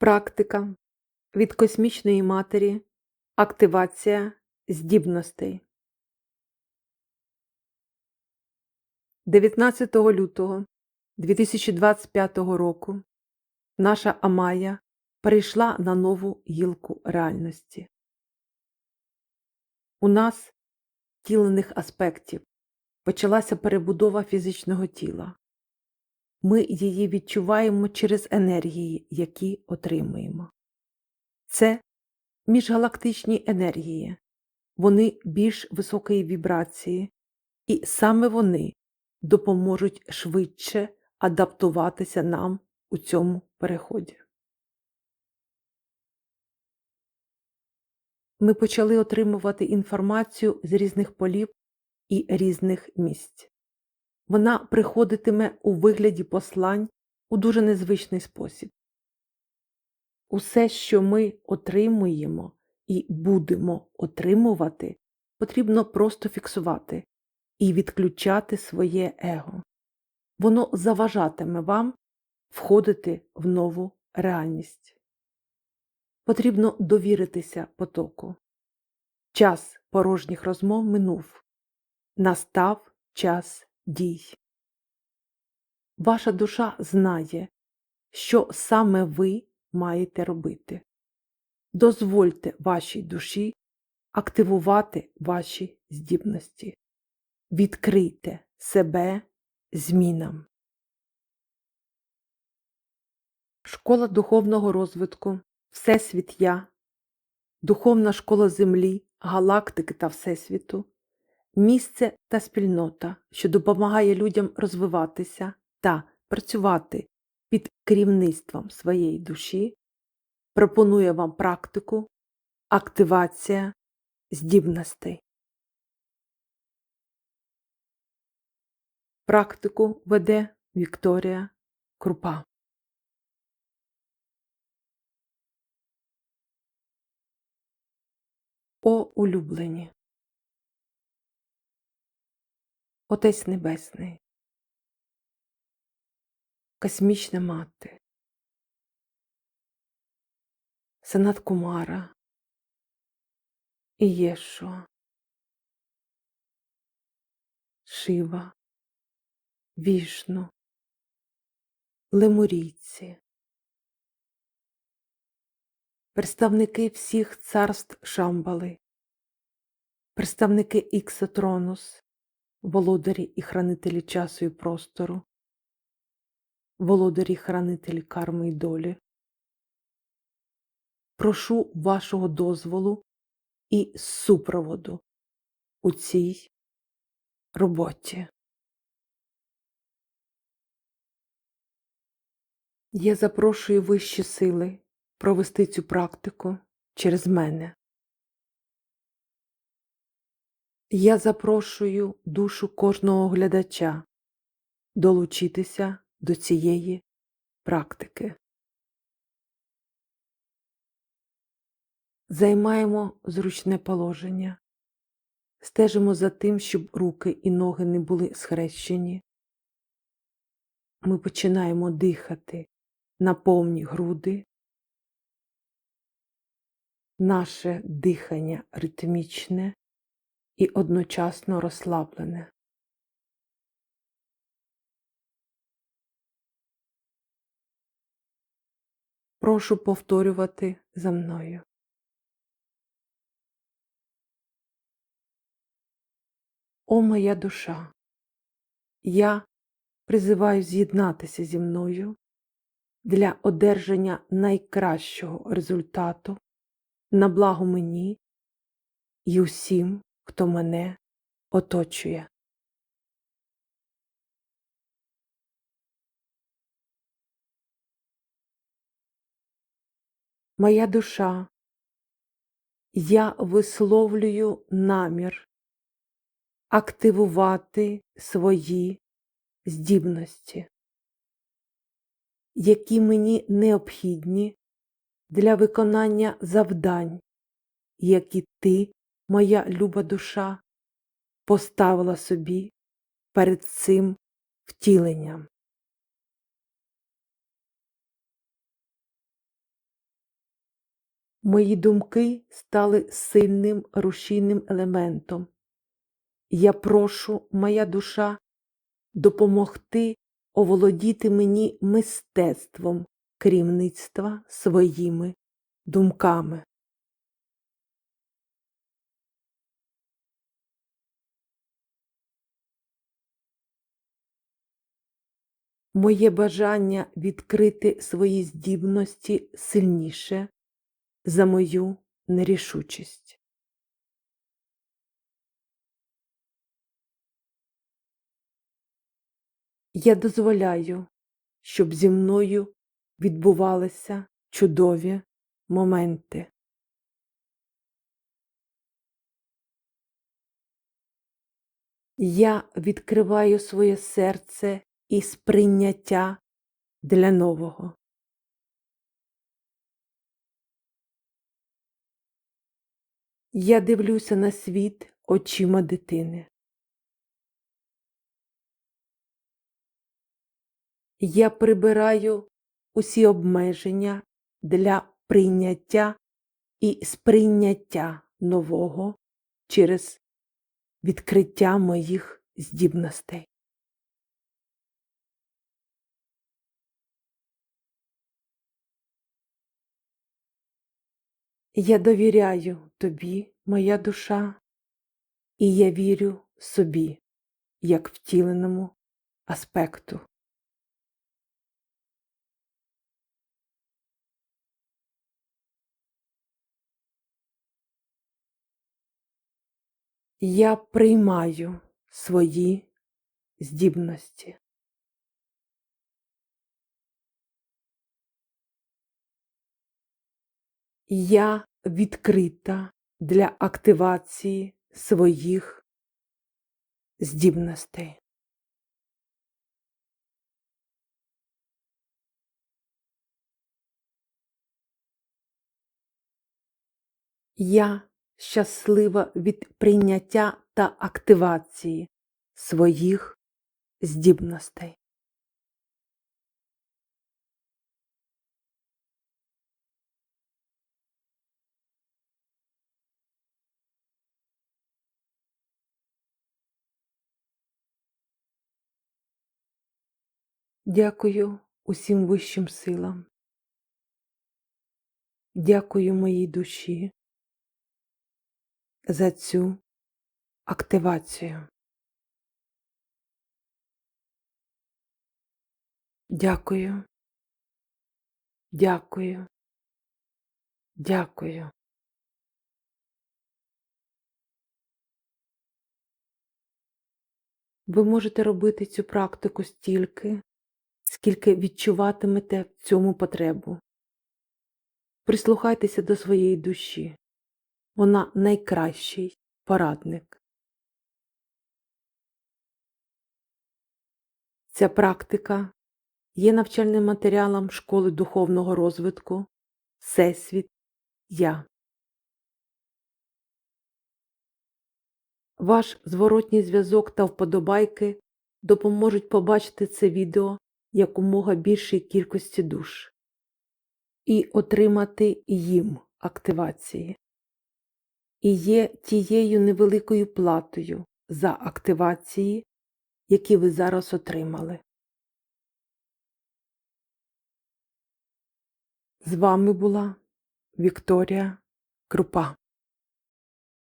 Практика від космічної матері. Активація здібностей. 19 лютого 2025 року наша Амая перейшла на нову гілку реальності. У нас тілених аспектів почалася перебудова фізичного тіла. Ми її відчуваємо через енергії, які отримуємо. Це міжгалактичні енергії, вони більш високої вібрації, і саме вони допоможуть швидше адаптуватися нам у цьому переході. Ми почали отримувати інформацію з різних полів і різних місць. Вона приходитиме у вигляді послань у дуже незвичний спосіб. Усе, що ми отримуємо і будемо отримувати, потрібно просто фіксувати і відключати своє его. Воно заважатиме вам входити в нову реальність. Потрібно довіритися потоку. Час порожніх розмов минув. Настав час дій. Ваша душа знає, що саме ви маєте робити. Дозвольте вашій душі активувати ваші здібності. Відкрийте себе змінам. Школа духовного розвитку, Всесвіт Я, Духовна школа Землі, галактики та Всесвіту, місце та спільнота, що допомагає людям розвиватися та працювати під керівництвом своєї душі, пропонує вам практику активація здібностей. Практику веде Вікторія Крупа. О улюблені. Отець Небесний, Космічна мати, Санат Кумара, Ієшуа, Шива, Вішну, Лемурійці, представники всіх царств Шамбали, представники Іксотронус, володарі і хранителі часу і простору, володарі і хранителі карми й долі. Прошу вашого дозволу і супроводу у цій роботі. Я запрошую вищі сили провести цю практику через мене. Я запрошую душу кожного глядача долучитися до цієї практики. Займаємо зручне положення, стежимо за тим, щоб руки і ноги не були схрещені. Ми починаємо дихати на повні груди. Наше дихання ритмічне і одночасно розслаблене. Прошу повторювати за мною. О моя душа, я призиваю з'єднатися зі мною для одержання найкращого результату на благо мені і усім, хто мене оточує. Моя душа, я висловлюю намір активувати свої здібності, які мені необхідні для виконання завдань, які ти, моя люба душа, поставила собі перед цим втіленням. Мої думки стали сильним рушійним елементом. Я прошу, моя душа, допомогти оволодіти мені мистецтвом керівництва своїми думками. Моє бажання відкрити свої здібності сильніше за мою нерішучість. Я дозволяю, щоб зі мною відбувалися чудові моменти. Я відкриваю своє серце і сприйняття для нового. Я дивлюся на світ очима дитини. Я прибираю усі обмеження для прийняття і сприйняття нового через відкриття моїх здібностей. Я довіряю тобі, моя душа, і я вірю собі, як втіленому аспекту. Я приймаю свої здібності. Я відкрита для активації своїх здібностей. Я щаслива від прийняття та активації своїх здібностей. Дякую усім вищим силам. Дякую моїй душі за цю активацію. Дякую. Дякую. Дякую. Ви можете робити цю практику стільки, скільки відчуватимете в цьому потребу. Прислухайтеся до своєї душі. Вона найкращий порадник. Ця практика є навчальним матеріалом школи духовного розвитку Всесвіт Я. Ваш зворотній зв'язок та вподобайки допоможуть побачити це відео якомога більшій кількості душ і отримати їм активації. І є тією невеликою платою за активації, які ви зараз отримали. З вами була Вікторія Крупа.